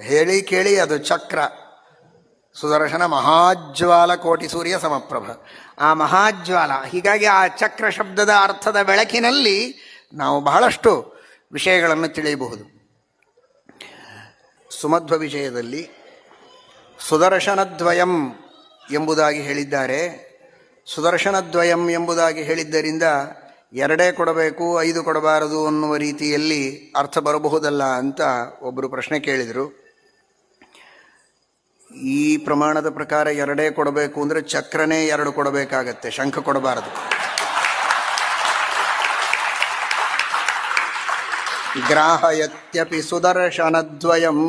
ಹೇಳಿ ಕೇಳಿ ಅದು ಚಕ್ರ. ಸುದರ್ಶನ ಮಹಾಜ್ವಾಲ ಕೋಟಿ ಸೂರ್ಯ ಸಮಪ್ರಭ. ಆ ಮಹಾಜ್ವಾಲ, ಹೀಗಾಗಿ ಆ ಚಕ್ರ ಶಬ್ದದ ಅರ್ಥದ ಬೆಳಕಿನಲ್ಲಿ ನಾವು ಬಹಳಷ್ಟು ವಿಷಯಗಳನ್ನು ತಿಳಿಯಬಹುದು. ಸುಮಧ್ವ ವಿಷಯದಲ್ಲಿ ಸುದರ್ಶನದ್ವಯಂ ಎಂಬುದಾಗಿ ಹೇಳಿದ್ದಾರೆ. ಸುದರ್ಶನದ್ವಯಂ ಎಂಬುದಾಗಿ ಹೇಳಿದ್ದರಿಂದ ಎರಡೇ ಕೊಡಬೇಕು, ಐದು ಕೊಡಬಾರದು ಅನ್ನುವ ರೀತಿಯಲ್ಲಿ ಅರ್ಥ ಬರಬಹುದಲ್ಲ ಅಂತ ಒಬ್ಬರು ಪ್ರಶ್ನೆ ಕೇಳಿದರು. ಈ ಪ್ರಮಾಣದ ಪ್ರಕಾರ ಎರಡೇ ಕೊಡಬೇಕು ಅಂದರೆ ಚಕ್ರನೇ ಎರಡು ಕೊಡಬೇಕಾಗತ್ತೆ, ಶಂಖ ಕೊಡಬಾರದು. ಗ್ರಾಹಯತ್ಯಪಿ ಸುದರ್ಶನದ್ವಯಂ.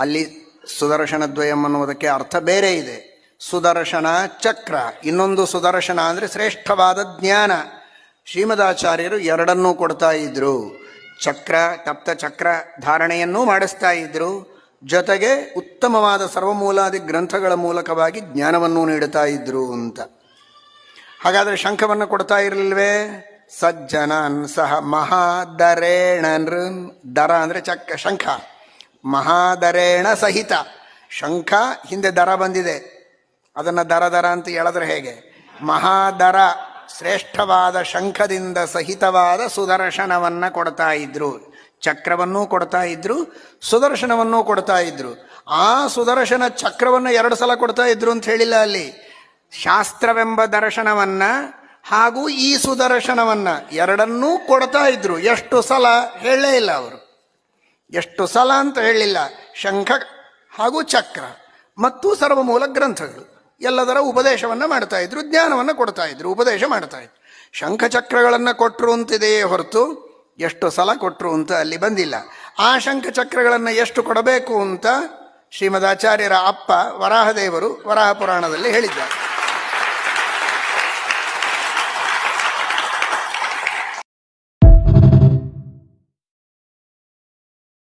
ಅಲ್ಲಿ ಸುದರ್ಶನದ್ವಯಂ ಅನ್ನುವುದಕ್ಕೆ ಅರ್ಥ ಬೇರೆ ಇದೆ. ಸುದರ್ಶನ ಚಕ್ರ, ಇನ್ನೊಂದು ಸುದರ್ಶನ ಅಂದರೆ ಶ್ರೇಷ್ಠವಾದ ಜ್ಞಾನ. ಶ್ರೀಮದಾಚಾರ್ಯರು ಎರಡನ್ನೂ ಕೊಡ್ತಾ ಇದ್ರು. ಚಕ್ರ, ತಪ್ತ ಚಕ್ರ ಧಾರಣೆಯನ್ನೂ ಮಾಡಿಸ್ತಾ ಇದ್ರು. ಜೊತೆಗೆ ಉತ್ತಮವಾದ ಸರ್ವಮೂಲಾದಿ ಗ್ರಂಥಗಳ ಮೂಲಕವಾಗಿ ಜ್ಞಾನವನ್ನು ನೀಡುತ್ತಾ ಇದ್ರು ಅಂತ. ಹಾಗಾದರೆ ಶಂಖವನ್ನು ಕೊಡ್ತಾ ಇರಲಿಲ್ವೇ? ಸಜ್ಜನನ್ ಸಹ ಮಹಾದರೇಣ ದರ ಅಂದರೆ ಚಕ್ಕ ಶಂಖ. ಮಹಾದರೇಣ ಸಹಿತ. ಶಂಖ ಹಿಂದೆ ದರ ಬಂದಿದೆ. ಅದನ್ನು ದರ ದರ ಅಂತ ಹೇಳಿದ್ರೆ ಹೇಗೆ? ಮಹಾದರ ಶ್ರೇಷ್ಠವಾದ ಶಂಖದಿಂದ ಸಹಿತವಾದ ಸುದರ್ಶನವನ್ನು ಕೊಡ್ತಾ ಇದ್ರು. ಚಕ್ರವನ್ನೂ ಕೊಡ್ತಾ ಇದ್ರು, ಸುದರ್ಶನವನ್ನೂ ಕೊಡ್ತಾ ಇದ್ರು. ಆ ಸುದರ್ಶನ ಚಕ್ರವನ್ನು ಎರಡು ಸಲ ಕೊಡ್ತಾ ಇದ್ರು ಅಂತ ಹೇಳಿಲ್ಲ ಅಲ್ಲಿ. ಶಾಸ್ತ್ರವೆಂಬ ದರ್ಶನವನ್ನ ಹಾಗೂ ಈ ಸುದರ್ಶನವನ್ನ ಎರಡನ್ನೂ ಕೊಡ್ತಾ ಇದ್ರು. ಎಷ್ಟು ಸಲ ಹೇಳಲೇ ಇಲ್ಲ ಅವರು. ಎಷ್ಟು ಸಲ ಅಂತ ಹೇಳಿಲ್ಲ. ಶಂಖ ಹಾಗೂ ಚಕ್ರ ಮತ್ತು ಸರ್ವ ಮೂಲ ಗ್ರಂಥಗಳು ಎಲ್ಲದರ ಉಪದೇಶವನ್ನು ಮಾಡ್ತಾ ಇದ್ರು, ಜ್ಞಾನವನ್ನು ಕೊಡ್ತಾ ಇದ್ರು, ಉಪದೇಶ ಮಾಡ್ತಾ ಇದ್ರು. ಶಂಖ ಚಕ್ರಗಳನ್ನು ಕೊಟ್ಟರು ಅಂತಿದೆಯೇ ಹೊರತು ಎಷ್ಟು ಸಲ ಕೊಟ್ಟರು ಅಂತ ಅಲ್ಲಿ ಬಂದಿಲ್ಲ. ಆ ಚಕ್ರಗಳನ್ನು ಎಷ್ಟು ಕೊಡಬೇಕು ಅಂತ ಶ್ರೀಮದಾಚಾರ್ಯರ ಅಪ್ಪ ವರಾಹದೇವರು ವರಾಹ ಪುರಾಣದಲ್ಲಿ ಹೇಳಿದ್ದಾರೆ.